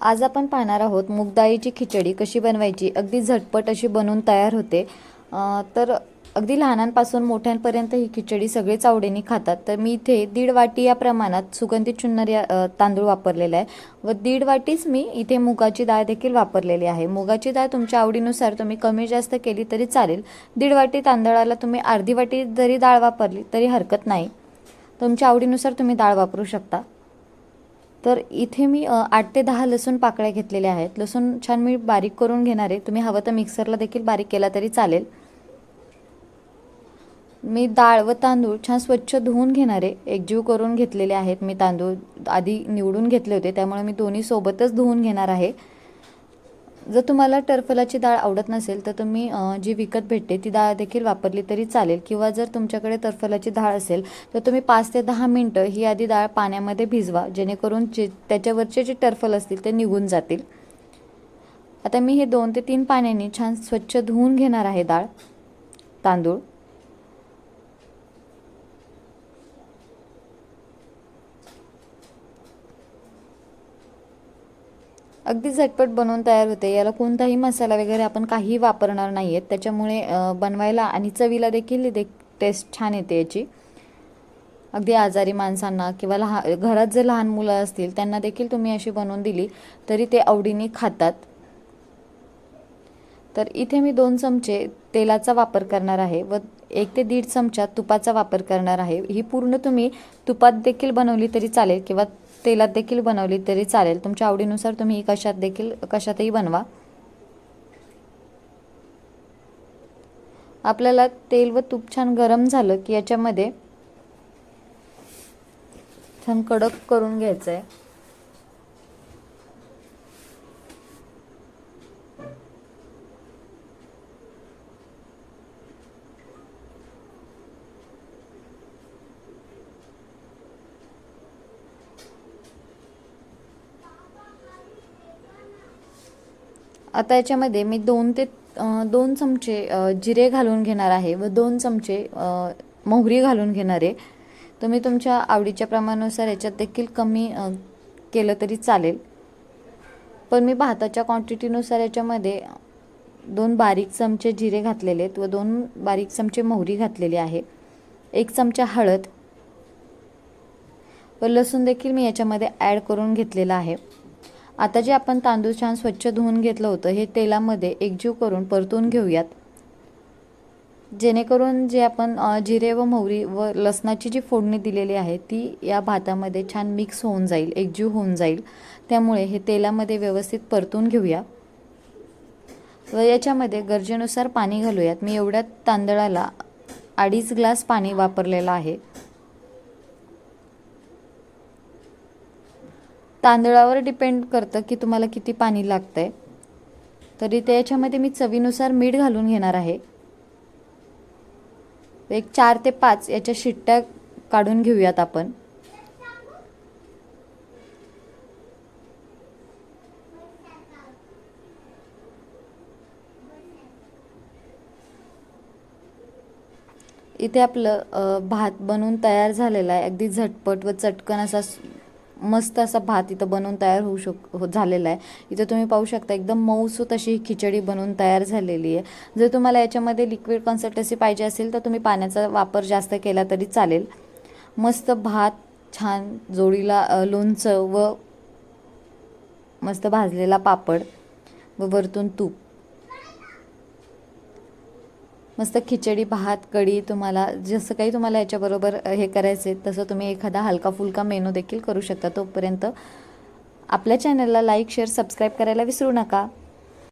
आज आपण पाहणार आहोत मूगडाळीची खिचडी कशी बनवायची अगदी झटपट अशी बनवून तयार होते. तर अगदी लहानांपासून मोठ्यांपर्यंत ही खिचडी सगळेच आवडीने खातात. तर मी इथे दीड वाटी या प्रमाणात सुगंधित चुन्नर या तांदूळ वापरलेला आहे. व दीड वाटीच मी इथे मुगाची डाळ देखील वापरलेली आहे. मुगाची डाळ तुमच्या आवडीनुसार तुम्ही कमी जास्त केली तरी चालेल. दीड वाटी तांदळाला तुम्ही अर्धी वाटी जरी डाळ वापरली तरी हरकत नाही. तुमच्या आवडीनुसार तुम्ही डाळ वापरू शकता. तर इथे मी आठ ते दहा लसूण पाकळ्या घेतलेल्या आहेत. लसूण छान मी बारीक करून घेणार आहे. तुम्ही हवं तर मिक्सरला देखील बारीक केला तरी चालेल. मी डाळ व तांदूळ छान स्वच्छ धुवून घेणार आहे. एकजीव करून घेतलेले आहेत मी तांदूळ. आधी निवडून घेतले होते त्यामुळे मी दोन्ही सोबतच धुवून घेणार आहे. जर तुम्हाला टरफलाची डाळ आवडत नसेल तर तुम्ही जी विकत भेटते ती डाळ देखील वापरली तरी चालेल. किंवा जर तुमच्याकडे टरफलाची डाळ असेल तर तुम्ही पाच ते दहा मिनटं ही आधी डाळ पाण्यामध्ये भिजवा. जेणेकरून जे त्याच्यावरचे जे टरफल असतील ते निघून जातील. आता मी हे दोन ते तीन पाण्याने छान स्वच्छ धुवून घेणार आहे डाळ तांदूळ. अगदी झटपट बनवून तयार होते. याला कोणताही मसाला वगैरे आपण काही वापरणार नाही आहेत त्याच्यामुळे बनवायला आणि चवीला देखील दे टेस्ट छान येते याची. अगदी आजारी माणसांना किंवा लहा घरात जर लहान मुलं असतील त्यांना देखील तुम्ही अशी बनवून दिली तरी ते आवडीने खातात. तर इथे मी दोन चमचे तेलाचा वापर करणार आहे व एक ते दीड चमचा तुपाचा वापर करणार आहे. ही पूर्ण तुम्ही तुपात देखील बनवली तरी चालेल किंवा तेलात देखील बनवली तरी चालेल. तुमच्या आवडीनुसार तुम्ही कशात देखील कशातही बनवा. आपल्याला तेल व तूप छान गरम झालं की याच्यामध्ये छान कडक करून घ्यायचं आहे आता याच्यामध्ये मी दोन ते दोन चमचे जिरे घालून घेणार आहे व दोन चमचे मोहरी घालून घेणार आहे. तुम्ही तुमच्या आवडीच्या प्रमाणानुसार याच्यात देखील कमी केलं तरी चालेल. पण मी भाताच्या क्वांटिटीनुसार याच्यामध्ये दोन बारीक चमचे जिरे घातलेले आहेत व दोन बारीक चमचे मोहरी घातलेली आहे. एक चमचा हळद व लसूण देखील मी याच्यामध्ये ॲड करून घेतलेला आहे. आता जे आपण तांदूळ छान स्वच्छ धुवून घेतलं होतं हे तेलामध्ये एकजीव करून परतून घेऊयात. जेणेकरून जे आपण जिरे व मोहरी व लसणाची जी फोडणी दिलेली आहे ती या भातामध्ये छान मिक्स होऊन जाईल एकजीव होऊन जाईल. त्यामुळे हे तेलामध्ये व्यवस्थित परतून घेऊया. व याच्यामध्ये गरजेनुसार पाणी घालूयात. मी एवढ्या तांदळाला अडीच ग्लास पाणी वापरलेलं आहे. तांदळावर डिपेंड करतं की तुम्हाला किती पाणी लागतं आहे तरी ते याच्यामध्ये मी चवीनुसार मीठ घालून घेणार आहे. एक चार ते पाच याच्या शिट्ट्या काढून घेऊयात आपण. इथे आपलं भात बनवून तयार झालेला आहे. अगदी झटपट व चटकन असा मस्त असा भात इथं बनवून तयार होऊ शक हो झालेला आहे. इथं तुम्ही पाहू शकता एकदम मऊसूत अशी खिचडी बनवून तयार झालेली आहे. जर तुम्हाला याच्यामध्ये लिक्विड कन्सिस्टन्सी पाहिजे असेल तर तुम्ही पाण्याचा वापर जास्त केला तरी चालेल. मस्त भात छान जोडीला लोणचं व मस्त भाजलेला पापड व वरतून तूप. मस्त खिचडी भात कढी तुम्हाला जसं काही तुम्हाला याच्याबरोबर हे करायचे तसं तुम्ही एखादा हलका फुलका मेनू देखील करू शकता तोपर्यंत. आपल्या चॅनलला लाईक शेअर सबस्क्राईब करायला विसरू नका.